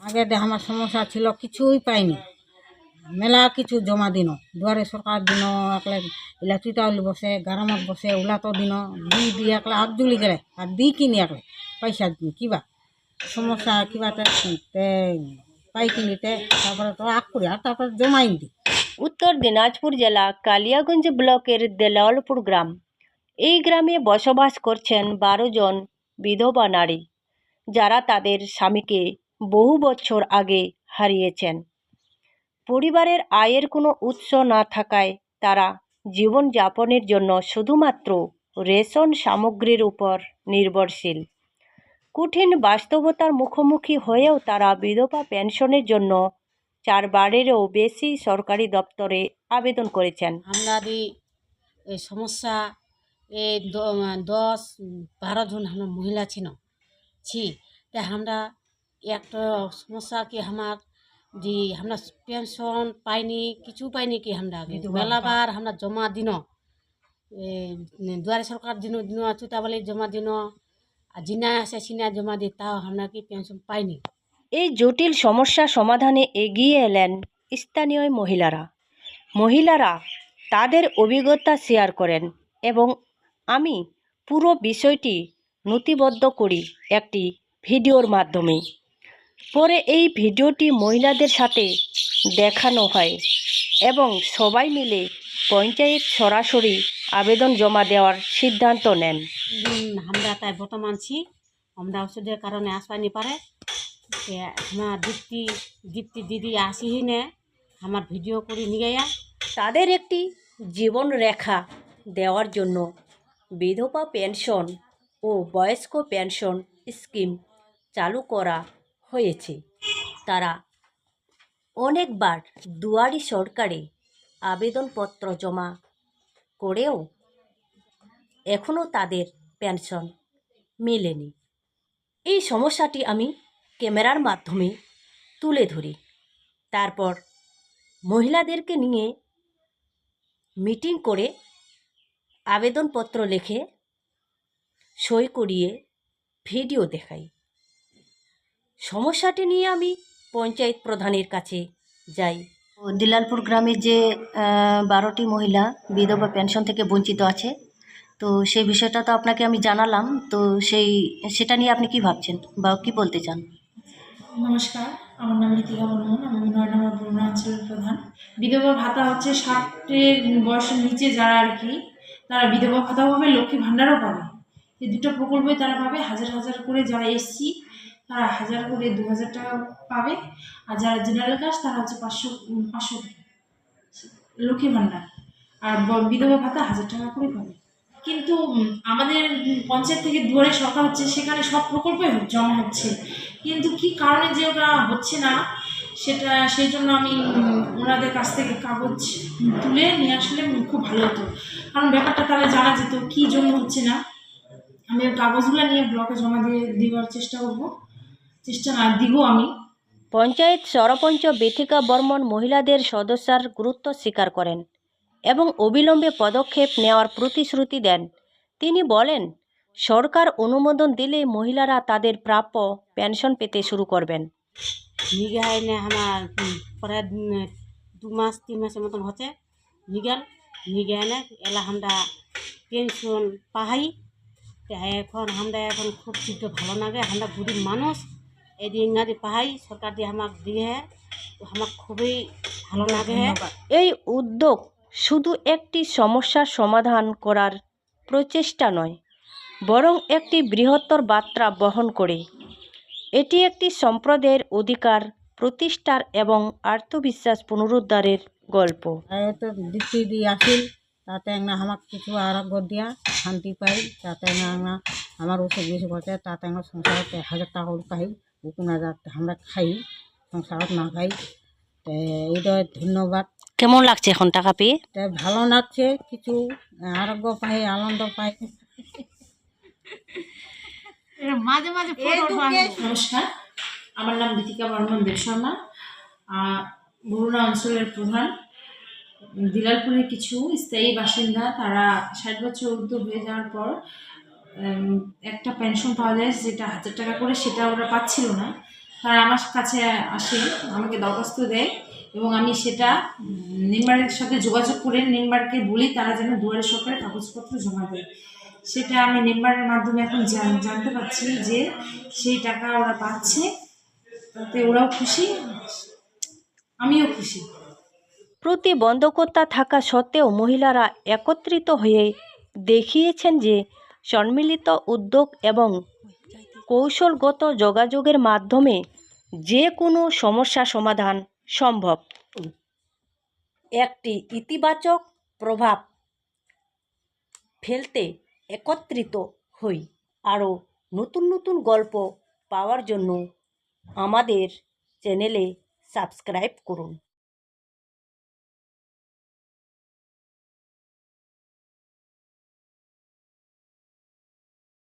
আগে আমার সমস্যা ছিল, কিছুই পাইনি। মেলা কিছু জমা দিন। দুয়ারে সরকার দিন, একলে টাউল বসে, গারামত বসে ওলা তো দিন, দি দি, একলা, হাত জুলি গেলে আর দি কিনি একলে, পয়সা কিবা সমস্যা কিবা তে তে পাই কিনিতে তারপরে করি, আর তারপরে জমাই দি উত্তর দিনাজপুর জেলা, কালিয়াগঞ্জ ব্লকের দেলাওয়ালপুর গ্রাম। এই গ্রামে বসবাস করছেন বারো জন বিধবা নারী, যারা তাদের স্বামীকে বহু বছর আগে হারিয়েছেন। পরিবারের আয়ের কোনো উৎস না থাকায় তারা জীবনযাপনের জন্য শুধুমাত্র রেশন সামগ্রীর উপর নির্ভরশীল। কঠিন বাস্তবতার মুখোমুখি হয়েও তারা বিধবা পেনশনের জন্য চারবারেরও বেশি সরকারি দপ্তরে আবেদন করেছেন। আমাদের এই সমস্যা এই দ- দশ বারো জন আমরা মহিলা ছিল ছি তা আমরা একটা সমস্যা কি আমার যে আমরা পেনশন পাইনি কিছু পাইনি কি আমরা? মেলাবার আমরা জমা দিন। দুয়ারে সরকার দিন দিন চুতা বলে জমা দিন। আর জিনা আছে সিনা জমা দিই তাও আমরা কি পেনশন পাইনি। এই জটিল সমস্যা সমাধানে এগিয়ে এলেন স্থানীয় মহিলারা। মহিলারা তাদের অভিজ্ঞতা শেয়ার করেন এবং আমি পুরো বিষয়টি নথিবদ্ধ করি একটি ভিডিওর মাধ্যমে। পরে এই ভিডিওটি মহিলাদের সাথে দেখানো হয় এবং সবাই মিলে পঞ্চায়েত সরাসরি আবেদন জমা দেওয়ার সিদ্ধান্ত নেন। আমরা তাই বর্তমান ছি আমরা ওষুধের কারণে আসবানি পারে। আমার দীপ্তি দীপ্তি দিদি আসিহি নে আমার ভিডিও করে নিয়ে তাদের একটি জীবন রেখা দেওয়ার জন্য বিধবা পেনশন ও বয়স্ক পেনশন স্কিম চালু করা হয়েছে। তারা অনেকবার দুয়ারি সরকারে আবেদনপত্র জমা করেও এখনও তাদের পেনশন, মেলেনি। এই সমস্যাটি আমি ক্যামেরার মাধ্যমে তুলে ধরি। তারপর মহিলাদেরকে নিয়ে মিটিং করে আবেদনপত্র লিখে সই করিয়ে ভিডিও দেখাই। সমস্যাটি নিয়ে আমি পঞ্চায়েত প্রধানের কাছে যাই। দিলালপুর গ্রামের যে বারোটি মহিলা বিধবা পেনশন থেকে বঞ্চিত আছে তো সেই বিষয়টা তো আপনাকে আমি জানালাম। তো সেই, সেটা নিয়ে আপনি কি ভাবছেন বা কি বলতে চান? নমস্কার, আমার নাম নীতিকা বর্মন, আমি নয় নম্বর অঞ্চলের প্রধান। বিধবা ভাতা হচ্ছে ষাটের বয়সের নিচে যারা আর কি, তারা বিধবা ভাতাও পাবে, লক্ষ্মী ভাণ্ডারও পাবে। এই দুটো প্রকল্পই তারা পাবে, হাজার হাজার করে যারা এসসি, তারা হাজার করে দু হাজার টাকা পাবে। আর যারা জেনারেল কাস্ট তারা হচ্ছে পাঁচশো পাঁচশো লক্ষ্মী ভাণ্ডার। আর বিধবা ভাতা হাজার টাকা করে পাবে। কিন্তু আমাদের পঞ্চায়েত থেকে দুয়ারে সরকার হচ্ছে, সেখানে সব প্রকল্পে জমা হচ্ছে। কিন্তু কি কারণে যে ওটা হচ্ছে না, সেটা, সেই জন্য আমি ওনাদের কাছ থেকে কাগজ তুলে নিয়ে আসলে খুব ভালো হতো। কারণ ব্যাপারটা তাহলে জানা যেত, কী জন্য হচ্ছে না? আমি কাগজগুলো নিয়ে ব্লকে জমা দিয়ে দেওয়ার চেষ্টা করব। চেষ্টা না, দিব আমি। পঞ্চায়েত সরপঞ্চ বেথিকা বর্মন মহিলাদের সদস্যার গুরুত্ব স্বীকার করেন। এবং অবিলম্বে পদক্ষেপ নেওয়ার প্রতিশ্রুতি দেন। তিনি বলেন সরকার অনুমোদন দিলে মহিলারা তাদের প্রাপ্য পেনশন পেতে শুরু করবেন। আমার প্রায় দু মাস তিন মাসের মতন হচ্ছে। নিগেল নিগে এনে এলা আমরা পেনশন পাহাই। এখন আমরা এখন খুব শীঘ্র ভালো লাগে আমরা গরিব মানুষ। এই দিয়ে পাহাই সরকার দিয়ে আমাকে দিয়ে আমার খুবই ভালো লাগে এই উদ্যোগ শুধু একটি সমস্যার সমাধান করার প্রচেষ্টা নয়, বরং একটি বৃহত্তর বার্তা বহন করে। এটি একটি সম্প্রদায়ের অধিকার, প্রতিষ্ঠার এবং আত্মবিশ্বাস পুনরুদ্ধারের গল্প। তাতে না আমার কিছু আরোগ্য দিয়া শান্তি পাই, তাতে না আমার ওষুধ বেশি করছে তাতে আমরা সংসারতে হাজার টাকা পাই উকুন আমরা খাই, সংসারত না খাই। এইটা ধন্যবাদ। কেমন লাগছে এখন টাকা পেয়ে? তা ভালো লাগছে কিছু আরোগ্য পাই আনন্দ পাই। মাঝে নমস্কার আমার নাম দীপিকা বর্মন দেব শর্মা বরুণা অঞ্চলের প্রধান। দিলালপুরের কিছু স্থায়ী বাসিন্দা তারা ষাট বছর ঊর্ধ্ব হয়ে যাওয়ার পর একটা পেনশন পাওয়া যায় যেটা হাজার টাকা করে সেটা ওরা পাচ্ছিল না। তারা আমার কাছে আসে আমাকে দরখাস্ত দেয়। এবং আমি সেটা উম, নিম্বারের সাথে যোগাযোগ করে নিম্বারকে বলি তারা যেন দুয়ারে সরকারে কাগজপত্র জমা দেয়। সেটা আমি নিম্বারের মাধ্যমে এখন জানতে পারছি যে সেই টাকা ওরা পাচ্ছে তাতে ওরাও খুশি আমিও খুশি। প্রতিবন্ধকতা থাকা সত্ত্বেও মহিলারা একত্রিত হয়ে দেখিয়েছেন যে সম্মিলিত উদ্যোগ এবং কৌশলগত যোগাযোগের মাধ্যমে যে কোনো সমস্যা সমাধান সম্ভব। একটি ইতিবাচক প্রভাব ফেলতে একত্রিত হই আরও নতুন নতুন গল্প পাওয়ার জন্য আমাদের চ্যানেলে সাবস্ক্রাইব করুন।